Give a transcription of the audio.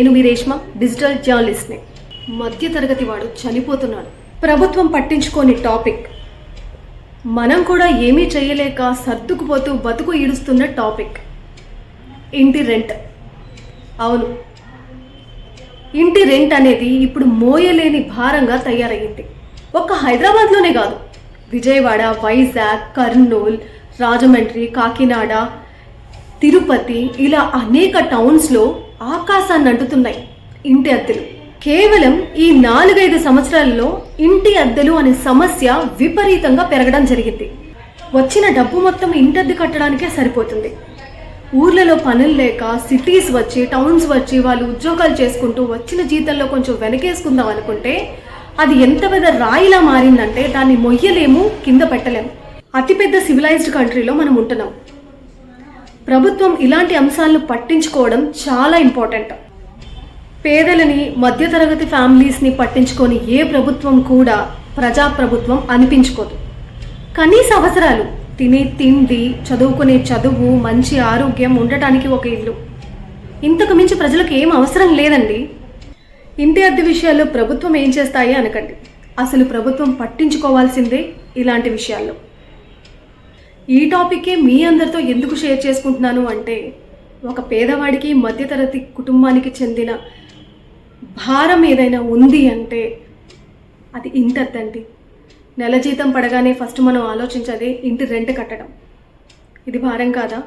నేను మీ రేష్మ డిజిటల్ జర్నలిస్ట్ని. మధ్య తరగతి వాడు చనిపోతున్నాడు. ప్రభుత్వం పట్టించుకోని టాపిక్. మనం కూడా ఏమీ చేయలేక సర్దుకుపోతూ బతుకు ఈడుస్తున్న టాపిక్. ఇంటి రెంట్. అవును. ఇంటి రెంట్ అనేది ఇప్పుడు మోయలేని భారంగా తయారయ్యింది. ఒక్క హైదరాబాద్లోనే కాదు. విజయవాడ వైజాగ్ కర్నూల్ రాజమండ్రి కాకినాడ తిరుపతి ఇలా అనేక టౌన్స్లో ఆకాశాన్ని అంటుతున్నాయి. ఇంటి అద్దెలు. కేవలం ఈ నాలుగైదు సంవత్సరాలలో ఇంటి అద్దెలు అనే సమస్య విపరీతంగా పెరగడం జరిగింది. వచ్చిన డబ్బు మొత్తం ఇంటద్దె కట్టడానికే సరిపోతుంది. ఊర్లలో పనులు లేక సిటీస్ వచ్చి టౌన్స్ వచ్చి వాళ్ళు ఉద్యోగాలు చేసుకుంటూ వచ్చిన జీతంలో కొంచెం వెనకేసుకుందాం అనుకుంటే అది ఎంత పెద్ద రాయిలా మారిందంటే దాన్ని మొయ్యలేము కింద పెట్టలేము. అతిపెద్ద సివిలైజ్డ్ కంట్రీలో మనం ఉంటున్నాం. ప్రభుత్వం ఇలాంటి అంశాలను పట్టించుకోవడం చాలా ఇంపార్టెంట్. పేదలని మధ్యతరగతి ఫ్యామిలీస్ని పట్టించుకొని ఏ ప్రభుత్వం కూడా ప్రజాప్రభుత్వం అనిపించుకోదు. కనీస అవసరాలు తినే తిండి చదువుకునే చదువు మంచి ఆరోగ్యం ఉండటానికి ఒక ఇల్లు. ఇంతకు మించి ప్రజలకు ఏం అవసరం లేదండి. ఇంటి అద్దె విషయాల్లో ప్రభుత్వం ఏం చేస్తాయి అనకండి. అసలు ప్రభుత్వం పట్టించుకోవాల్సిందే ఇలాంటి విషయాల్లో. ఈ టాపిక్కే మీ అందరితో ఎందుకు షేర్ చేసుకుంటున్నాను అంటే ఒక పేదవాడికి మధ్యతరగతి కుటుంబానికి చెందిన భారం ఏదైనా ఉంది అంటే అది ఇంతద్దండి. నెల జీతం పడగానే ఫస్ట్ మనం ఆలోచించేది ఇంటి రెంట్ కట్టడం. ఇది భారం కాదా?